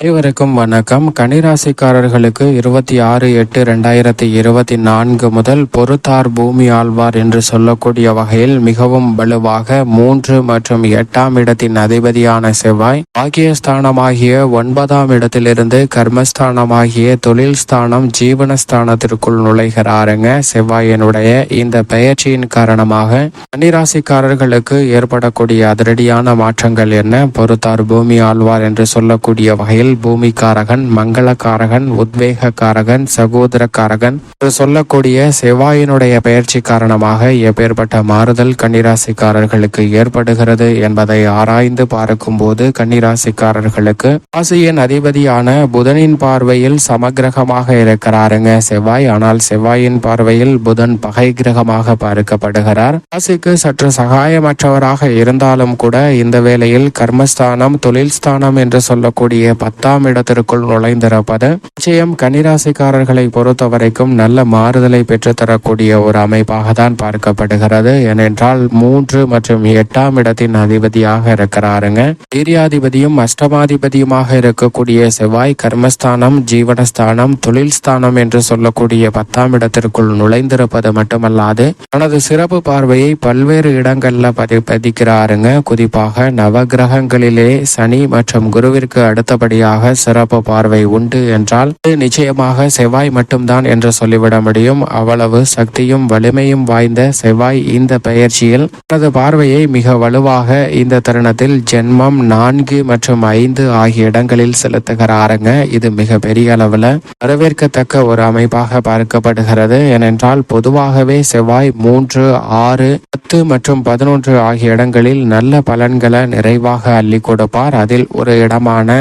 அனைவருக்கும் வணக்கம். கன்னிராசிக்காரர்களுக்கு இருபத்தி ஆறு எட்டு ரெண்டாயிரத்தி இருபத்தி நான்கு முதல் பொறுத்தார் பூமி ஆழ்வார் என்று சொல்லக்கூடிய வகையில் மிகவும் வலுவாக மூன்று மற்றும் எட்டாம் இடத்தின் அதிபதியான செவ்வாய் பாக்கியஸ்தானமாகிய ஒன்பதாம் இடத்திலிருந்து கர்மஸ்தானமாகிய தொழில் ஸ்தானம் ஜீவனஸ்தானத்திற்குள் நுழைகிறாருங்க. செவ்வாயினுடைய இந்த பெயர்ச்சியின் காரணமாக கன்னிராசிக்காரர்களுக்கு ஏற்படக்கூடிய அதிரடியான மாற்றங்கள் என்ன? பொறுத்தார் பூமி ஆழ்வார் என்று சொல்லக்கூடிய வகையில் பூமிக்காரகன் மங்களக்காரகன் உத்வேகக்காரகன் சகோதரக்காரகன். சொல்லக்கூடிய செவ்வாயினுடைய பயிற்சி காரணமாக எப்பேற்பட்ட மாறுதல் கன்னிராசிக்காரர்களுக்கு ஏற்படுகிறது என்பதை ஆராய்ந்து பார்க்கும்போது கன்னிராசிக்காரர்களுக்கு ராசியின் அதிபதியான புதனின் பார்வையில் சமகிரகமாக இருக்கிறாருங்க செவ்வாய். ஆனால் செவ்வாயின் பார்வையில் புதன் பகை கிரகமாக பார்க்கப்படுகிறார். ராசிக்கு சற்று சகாயமற்றவராக இருந்தாலும் கூட இந்த வேளையில் கர்மஸ்தானம் தொழில் ஸ்தானம் என்று சொல்லக்கூடிய பத்து பத்தாம் இடத்திற்குள் நுழைந்திருப்பது நிச்சயம் கன்னிராசிக்காரர்களை பொறுத்த வரைக்கும் நல்ல மாறுதலை பெற்றுத்தரக்கூடிய ஒரு அமைப்பாக தான் பார்க்கப்படுகிறது. ஏனென்றால் மூன்று மற்றும் எட்டாம் இடத்தின் அதிபதியாக இருக்கிறாருங்க. வீரியாதிபதியும் அஷ்டமாதிபதியுமாக இருக்கக்கூடிய செவ்வாய் கர்மஸ்தானம் ஜீவனஸ்தானம் தொழில் ஸ்தானம் என்று சொல்லக்கூடிய பத்தாம் இடத்திற்குள் நுழைந்திருப்பது மட்டுமல்லாது தனது சிறப்பு பார்வையை பல்வேறு இடங்கள்ல பதி பதிக்கிறாருங்க. குறிப்பாக நவகிரகங்களிலே சனி மற்றும் குருவிற்கு அடுத்தபடியாக சிறப்பு பார்வை உண்டு என்றால் நிச்சயமாக செவ்வாய் மட்டும்தான் என்று சொல்லிவிட முடியும். அவ்வளவு சக்தியும் வலிமையும் வாய்ந்த செவ்வாய் இந்த பெயர்ச்சியில் தனது பார்வையை மிக வலுவாக இந்த தருணத்தில் ஜென்மம் நான்கு மற்றும் ஐந்து ஆகிய இடங்களில் செலுத்துகிறாருங்க. இது மிக பெரிய அளவில் வரவேற்கத்தக்க ஒரு அமைப்பாக பார்க்கப்படுகிறது. ஏனென்றால் பொதுவாகவே செவ்வாய் மூன்று ஆறு பத்து மற்றும் பதினொன்று ஆகிய இடங்களில் நல்ல பலன்களை நிறைவாக அள்ளி கொடுப்பார். அதில் ஒரு இடமான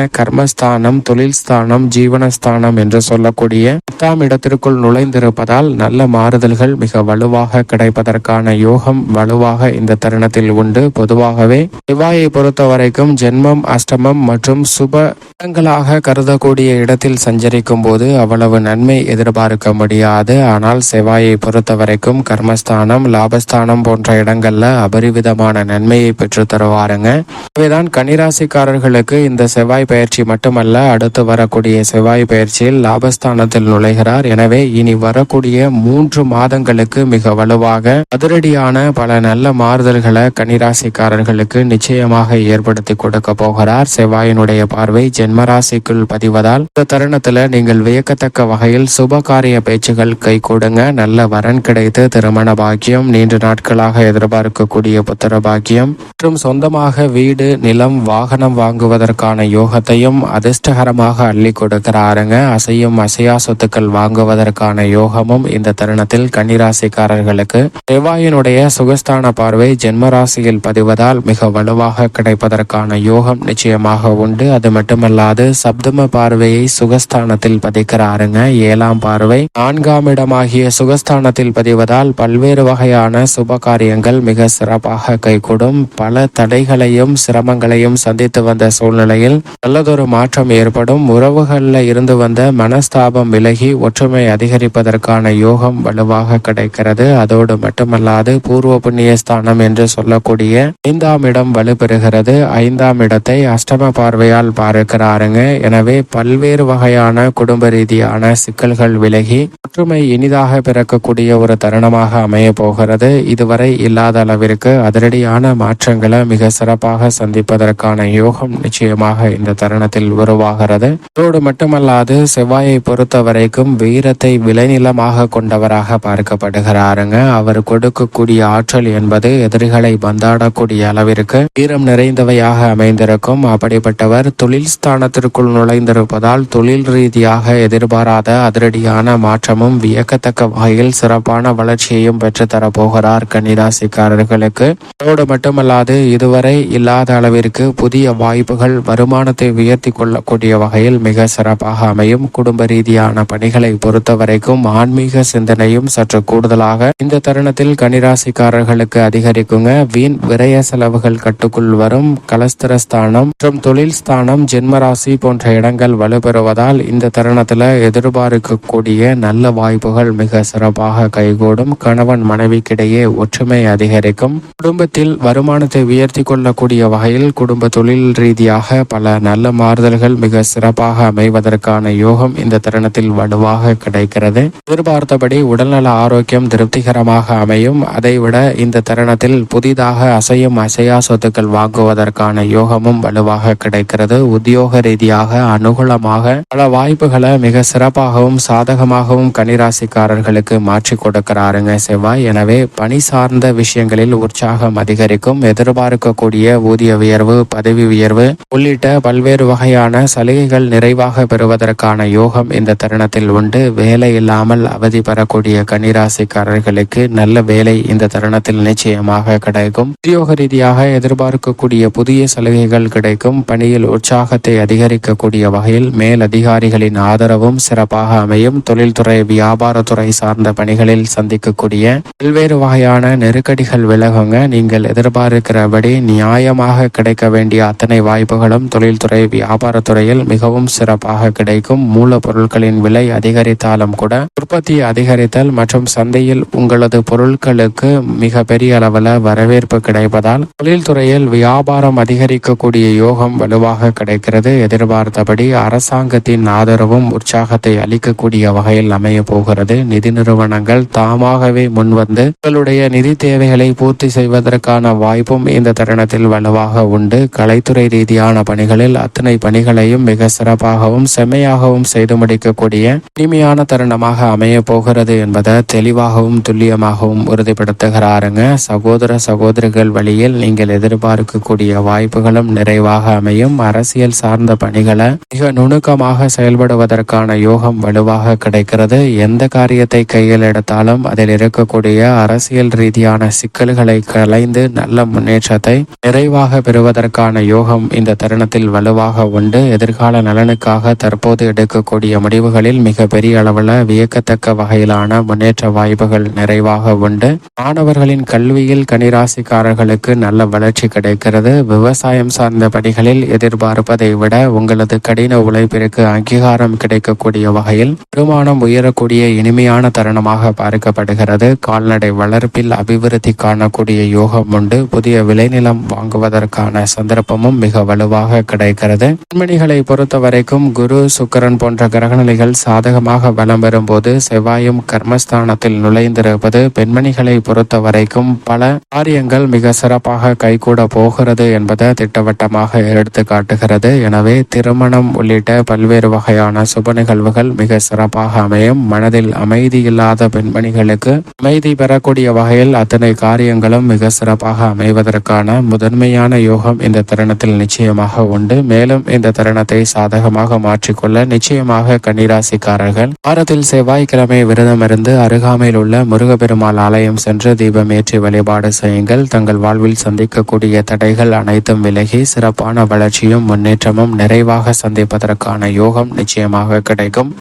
ஸ்தானம் தொழில் ஸ்தானம் ஜீவனஸ்தானம் என்று சொல்லக்கூடிய பத்தாம் இடத்திற்குள் நுழைந்திருப்பதால் நல்ல மாறுதல்கள் மிக வலுவாக கிடைப்பதற்கான யோகம் வலுவாக இந்த தருணத்தில் உண்டு. பொதுவாகவே செவ்வாயை பொறுத்த வரைக்கும் ஜென்மம் அஷ்டமம் மற்றும் சுப இடங்களாக கருதக்கூடிய இடத்தில் சஞ்சரிக்கும் போது அவ்வளவு நன்மை எதிர்பார்க்க முடியாது. ஆனால் செவ்வாயை பொறுத்த வரைக்கும் கர்மஸ்தானம் லாபஸ்தானம் போன்ற இடங்கள்ல அபரிவிதமான நன்மையை பெற்று தருவாருங்க. எனவேதான் கன்னிராசிக்காரர்களுக்கு இந்த செவ்வாய் பயிற்சி மட்டுமல்ல அடுத்து வரக்கூடிய செவ்வாய் பயிற்சியில் லாபஸ்தானத்தில் நுழைகிறார். எனவே இனி வரக்கூடிய மூன்று மாதங்களுக்கு மிக வலுவாக அதிரடியான பல நல்ல மாறுதல்களை கன்னிராசிக்காரர்களுக்கு நிச்சயமாக ஏற்படுத்தி கொடுக்க போகிறார். செவ்வாயினுடைய பார்வை ஜென்மராசிக்குள் பதிவதால் இந்த தருணத்துல நீங்கள் வியக்கத்தக்க வகையில் சுப காரிய பேச்சுகள் கை கொடுங்க. நல்ல வரன் கிடைத்து திருமண பாக்கியம் நீண்ட நாட்களாக எதிர்பார்க்கக்கூடிய புத்திர பாக்கியம் மற்றும் சொந்தமாக வீடு நிலம் வாகனம் வாங்குவதற்கான யோகத்தையும் அதிர்ஷ்டகரமாக அள்ளி கொடுக்கிறாருங்க. அசையும் அசையா சொத்துக்கள் வாங்குவதற்கான யோகமும் இந்த தருணத்தில் கன்னிராசிக்காரர்களுக்கு. செவ்வாயினுடைய சுகஸ்தான பார்வை ஜென்மராசியில் பதிவதால் மிக வலுவாக கிடைப்பதற்கான யோகம் நிச்சயமாக உண்டு. அது மட்டுமல்லாது சப்தம பார்வையை சுகஸ்தானத்தில் பதிக்கிறாருங்க. ஏழாம் பார்வை நான்காம் இடமாகிய சுகஸ்தானத்தில் பதிவதால் பல்வேறு வகையான சுப காரியங்கள் மிக சிறப்பாக கைகூடும். பல தடைகளையும் சிரமங்களையும் சந்தித்து வந்த சூழ்நிலையில் நல்லதொரு மாற்றம் ஏற்படும். உறவுகளில் இருந்து வந்த மனஸ்தாபம் விலகி ஒற்றுமை அதிகரிப்பதற்கான யோகம் வலுவாக கிடைக்கிறது. அதோடு மட்டுமல்லாது பூர்வ புண்ணிய ஸ்தானம் என்று சொல்லக்கூடிய ஐந்தாம் இடம் வலுப்பெறுகிறது. ஐந்தாம் இடத்தை அஷ்டம பார்வையால் பார்க்கிறாருங்க. எனவே பல்வேறு வகையான குடும்ப ரீதியான சிக்கல்கள் விலகி ஒற்றுமை இனிதாக பிறக்கக்கூடிய ஒரு தருணமாக அமைய போகிறது. இதுவரை இல்லாத அளவிற்கு அதிரடியான மாற்றங்களை மிக சிறப்பாக சந்திப்பதற்கான யோகம் நிச்சயமாக இந்த தருணத்தில் உருவாகிறது. அதோடு மட்டுமல்லாது செவ்வாயை பொறுத்த வரைக்கும் வீரத்தை விளைநிலமாக கொண்டவராக பார்க்கப்படுகிறாருங்க. அவர் கொடுக்கக்கூடிய ஆற்றல் என்பது எதிரிகளை பந்தாடக்கூடிய அளவிற்கு வீரம் நிறைந்தவையாக அமைந்திருக்கும். அப்படிப்பட்டவர் தொழில் ஸ்தானத்திற்குள் நுழைந்திருப்பதால் தொழில் ரீதியாக எதிர்பாராத அதிரடியான மாற்றமும் வியக்கத்தக்க வகையில் சிறப்பான வளர்ச்சியையும் பெற்றுத்தரப் போகிறார் கன்னிராசிக்காரர்களுக்கு. அதோடு மட்டுமல்லாது இதுவரை இல்லாத அளவிற்கு புதிய வாய்ப்புகள் வருமானத்தை உயர்த்தி கொள்ளக்கூடிய வகையில் மிக சிறப்பாக அமையும். குடும்ப ரீதியான பணிகளை பொறுத்த வரைக்கும் ஆன்மீக சிந்தனையும் சற்று கூடுதலாக இந்த தருணத்தில் கனிராசிக்காரர்களுக்கு அதிகரிக்குங்க. வீண் விரய செலவுகள் கட்டுக்குள் வரும். கலஸ்திரஸ்தானம் மற்றும் தொழில் ஸ்தானம் ஜென்மராசி போன்ற இடங்கள் வலுப்பெறுவதால் இந்த தருணத்துல எதிர்பார்க்கக்கூடிய நல்ல வாய்ப்புகள் மிக சிறப்பாக கைகூடும். கணவன் மனைவிக்கிடையே ஒற்றுமை அதிகரிக்கும். குடும்பத்தில் வருமானத்தை உயர்த்தி கொள்ளக்கூடிய வகையில் குடும்ப தொழில் ரீதியாக பல நல்ல மாறுதல் மாறுதல்கள் மிக சிறப்பாக அமைவதற்கான யோகம் இந்த தருணத்தில் வலுவாக கிடைக்கிறது. எதிர்பார்த்தபடி உடல்நல ஆரோக்கியம் திருப்திகரமாக அமையும். அதைவிட இந்த தருணத்தில் புதிதாக அசையும் அசையா சொத்துக்கள் வாங்குவதற்கான யோகமும் வலுவாக கிடைக்கிறது. உத்தியோக ரீதியாக அனுகூலமாக பல வாய்ப்புகளை மிக சிறப்பாகவும் சாதகமாகவும் கனிராசிக்காரர்களுக்கு மாற்றி கொடுக்கிறாருங்க செவ்வாய். எனவே பணி சார்ந்த விஷயங்களில் உற்சாகம் அதிகரிக்கும். எதிர்பார்க்கக்கூடிய ஊதிய உயர்வு பதவி உயர்வு உள்ளிட்ட பல்வேறு வகையான சலுகைகள் நிறைவாக பெறுவதற்கான யோகம் இந்த தருணத்தில் உண்டு. வேலை இல்லாமல் அவதி பெறக்கூடிய கன்னிராசிக்காரர்களுக்கு நல்ல வேலை இந்த தருணத்தில் நிச்சயமாக கிடைக்கும். உத்தியோக ரீதியாக எதிர்பார்க்கக்கூடிய புதிய சலுகைகள் கிடைக்கும். பணியில் உற்சாகத்தை அதிகரிக்கக்கூடிய வகையில் மேல் அதிகாரிகளின் ஆதரவும் சிறப்பாக அமையும். தொழில்துறை வியாபாரத்துறை சார்ந்த பணிகளில் சந்திக்கக்கூடிய பல்வேறு வகையான நெருக்கடிகள் விலகுங்க. நீங்கள் எதிர்பார்க்கிறபடி நியாயமாக கிடைக்க வேண்டிய அத்தனை வாய்ப்புகளும் தொழில்துறை வியாபாரத்துறையில் மிகவும் சிறப்பாக கிடைக்கும். மூலப்பொருட்களின் விலை அதிகரித்தாலும் கூட உற்பத்தி அதிகரித்தல் மற்றும் சந்தையில் உங்களது பொருட்களுக்கு மிக பெரிய அளவில் வரவேற்பு கிடைப்பதால் தொழில்துறையில் வியாபாரம் அதிகரிக்கக்கூடிய யோகம் வலுவாக கிடைக்கிறது. எதிர்பார்த்தபடி அரசாங்கத்தின் ஆதரவும் உற்சாகத்தை அளிக்கக்கூடிய வகையில் அமைய போகிறது. நிதி நிறுவனங்கள் தாமாகவே முன்வந்து உங்களுடைய நிதி தேவைகளை பூர்த்தி செய்வதற்கான வாய்ப்பும் இந்த தருணத்தில் வலுவாக உண்டு. கலைத்துறை ரீதியான பணிகளில் அத்தனை பணி பணிகளையும் மிக சிறப்பாகவும் செம்மையாகவும் செய்து முடிக்கக்கூடிய இனிமையான தருணமாக அமைய போகிறது என்பதை தெளிவாகவும் துல்லியமாகவும் உறுதிப்படுத்துகிறாருங்க. சகோதர சகோதரிகள் வழியில் நீங்கள் எதிர்பார்க்கக்கூடிய வாய்ப்புகளும் நிறைவாக அமையும். அரசியல் சார்ந்த பணிகளை மிக நுணுக்கமாக செயல்படுவதற்கான யோகம் வலுவாக கிடைக்கிறது. எந்த காரியத்தை கையில் எடுத்தாலும் அதில் இருக்கக்கூடிய அரசியல் ரீதியான சிக்கல்களை களைந்து நல்ல முன்னேற்றத்தை நிறைவாக பெறுவதற்கான யோகம் இந்த தருணத்தில் வலுவாக உண்டு எதிர்கால நலனுக்காக தற்போது எடுக்கக்கூடிய முடிவுகளில் மிக பெரிய அளவில் வியக்கத்தக்க வகையிலான முன்னேற்ற வாய்ப்புகள் நிறைவாக உண்டு. மாணவர்களின் கல்வியில் கனிராசிக்காரர்களுக்கு நல்ல வளர்ச்சி கிடைக்கிறது. விவசாயம் சார்ந்த பணிகளில் எதிர்பார்ப்பதை விட உங்களது கடின உழைப்பிற்கு அங்கீகாரம் கிடைக்கக்கூடிய வகையில் வருமானம் உயரக்கூடிய இனிமையான தருணமாக பார்க்கப்படுகிறது. கால்நடை வளர்ப்பில் அபிவிருத்தி காணக்கூடிய யோகம் உண்டு. புதிய விளைநிலம் வாங்குவதற்கான சந்தர்ப்பமும் மிக வலுவாக கிடைக்கிறது. பெண்மணிகளை பொறுத்த வரைக்கும் குரு சுக்கரன் போன்ற கிரகநிலைகள் சாதகமாக வலம் வரும்போது செவ்வாயும் கர்மஸ்தானத்தில் நுழைந்திருப்பது பெண்மணிகளை பொறுத்த வரைக்கும் பல காரியங்கள் மிக சிறப்பாக கைகூட போகிறது என்பதை திட்டவட்டமாக எடுத்து காட்டுகிறது. எனவே திருமணம் உள்ளிட்ட பல்வேறு வகையான சுப நிகழ்வுகள் மிக சிறப்பாக அமையும். மனதில் அமைதி இல்லாத பெண்மணிகளுக்கு அமைதி பெறக்கூடிய வகையில் அத்தனை காரியங்களும் மிக சிறப்பாக அமைவதற்கான முதன்மையான யோகம் இந்த தருணத்தில் நிச்சயமாக உண்டு. மேலும் இந்த தருணத்தை சாதகமாக மாற்றிக்கொள்ள நிச்சயமாக கன்னிராசிக்காரர்கள் வாரத்தில் செவ்வாய்க்கிழமை விரதம் இருந்து அருகாமையில் உள்ள முருகப்பெருமாள் ஆலயம் சென்று தீபம் ஏற்றி வழிபாடு செய்யுங்கள். தங்கள் வாழ்வில் சந்திக்கக்கூடிய தடைகள் அனைத்தும் விலகி சிறப்பான வளர்ச்சியும் முன்னேற்றமும் நிறைவாக சந்திப்பதற்கான யோகம் நிச்சயமாக கிடைக்கும்.